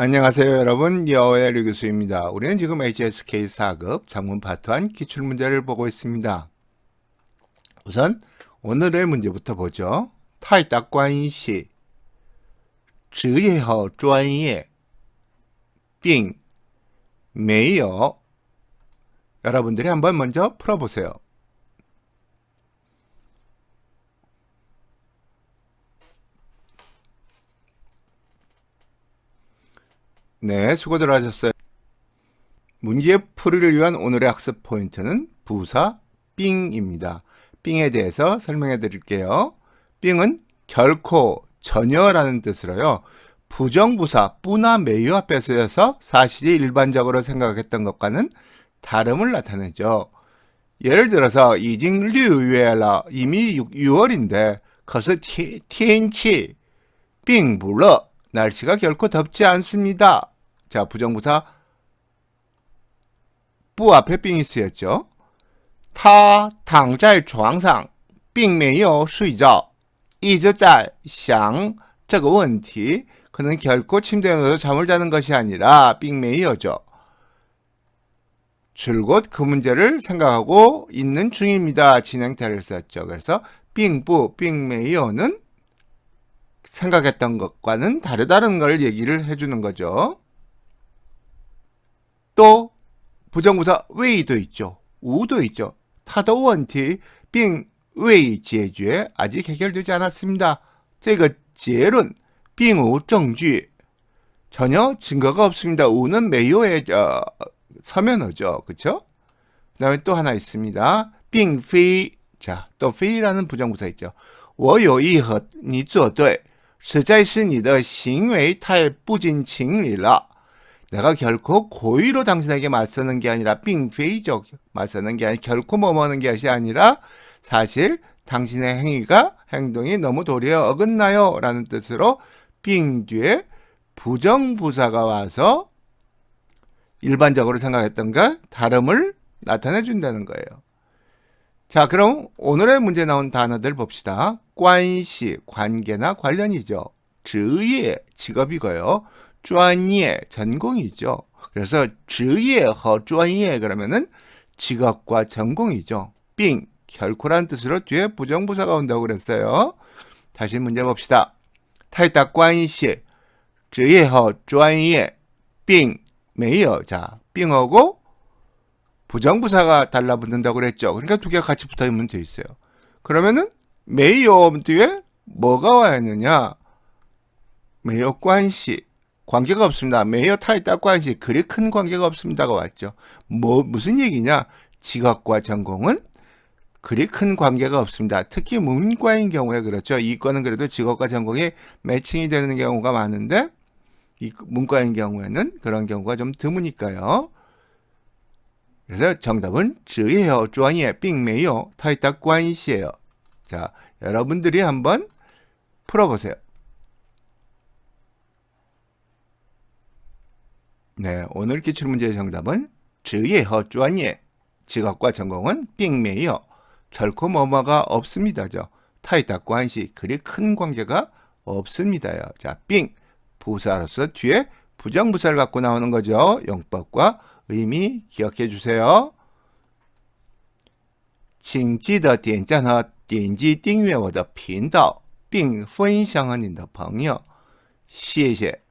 안녕하세요 여러분 여호의 류 교수입니다. 우리는 지금 HSK 4급 장문 파트 1 기출문제를 보고 있습니다. 우선 오늘의 문제부터 보죠. 타이다 관시 즈예허 专业빙 메이어 여러분들이 한번 먼저 풀어보세요. 네, 수고들 하셨어요. 문제 풀이를 위한 오늘의 학습 포인트는 부사 삥입니다. 삥에 대해서 설명해 드릴게요. 삥은 결코 전혀라는 뜻으로요. 부정부사 뿌나 매유 앞에 쓰여서 사실이 일반적으로 생각했던 것과는 다름을 나타내죠. 예를 들어서 이징 류유에라 이미 6 월인데 커서天气 삥불러 날씨가 결코 덥지 않습니다. 자, 부정부사 뿌 앞에 삥이 쓰였죠. 他躺在床上并没有睡觉一直在想这个问题 그는 결코 침대에 누워서 잠을 자는 것이 아니라 삥메이어죠. 줄곧 그 문제를 생각하고 있는 중입니다. 진행태를 썼죠. 그래서 삥뿌 삥메이어는 생각했던 것과는 다르다는 걸 얘기를 해주는 거죠. 또 부정부사 웨이도 있죠. 우도 있죠. 타도 원티 빙 웨이 제주에 아직 해결되지 않았습니다. 这个结论并无证据 전혀 증거가 없습니다. 우는 매요의 어, 서면어죠. 그쵸? 그 다음에 또 하나 있습니다. 빙페이 자, 또 페이라는 부정부사 있죠. 我有意和你作对 实在是你的行为太不近情理了 내가 결코 고의로 당신에게 맞서는 게 아니라 빙페이적 맞서는 게 아니라 결코 뭐뭐하는 것이 아니라 사실 당신의 행위가 행동이 너무 도리에 어긋나요 라는 뜻으로 빙 뒤에 부정부사가 와서 일반적으로 생각했던가 다름을 나타내 준다는 거예요. 자, 그럼 오늘의 문제 나온 단어들 봅시다. 관시, 관계나 관련이죠. 职业, 직업이고요. 专业, 전공이죠. 그래서 职业和 专业 그러면은 직업과 전공이죠. 빙, 결코란 뜻으로 뒤에 부정부사가 온다고 그랬어요. 다시 문제 봅시다. 太大关系职业和专业并没有 자, 빙하고 부정부사가 달라붙는다고 그랬죠. 그러니까 두 개가 같이 붙어 있으면 돼 있어요. 그러면은 메이어 뒤에 뭐가 와야 하느냐? 메이어 관시 관계가 없습니다. 메이어 타이다 관시 그리 큰 관계가 없습니다가 왔죠. 뭐 무슨 얘기냐? 직업과 전공은 그리 큰 관계가 없습니다. 특히 문과인 경우에 그렇죠. 이과는 그래도 직업과 전공이 매칭이 되는 경우가 많은데 이 문과인 경우에는 그런 경우가 좀 드무니까요. 그래서 정답은 저예요. 주안이에 빙매요. 타이타 관시에요. 자, 여러분들이 한번 풀어보세요. 네, 오늘 기출문제의 정답은 저예요. 주안이에 직업과 전공은 빙매요. 결코 뭐뭐가 없습니다죠. 타이타 관시 그리 큰 관계가 없습니다요. 자, 빙 부사로서 뒤에 부정부사를 갖고 나오는 거죠. 용법과 의미 기억해 주세요. 请记得点赞和点击订阅我的频道，并分享和你的朋友，谢谢。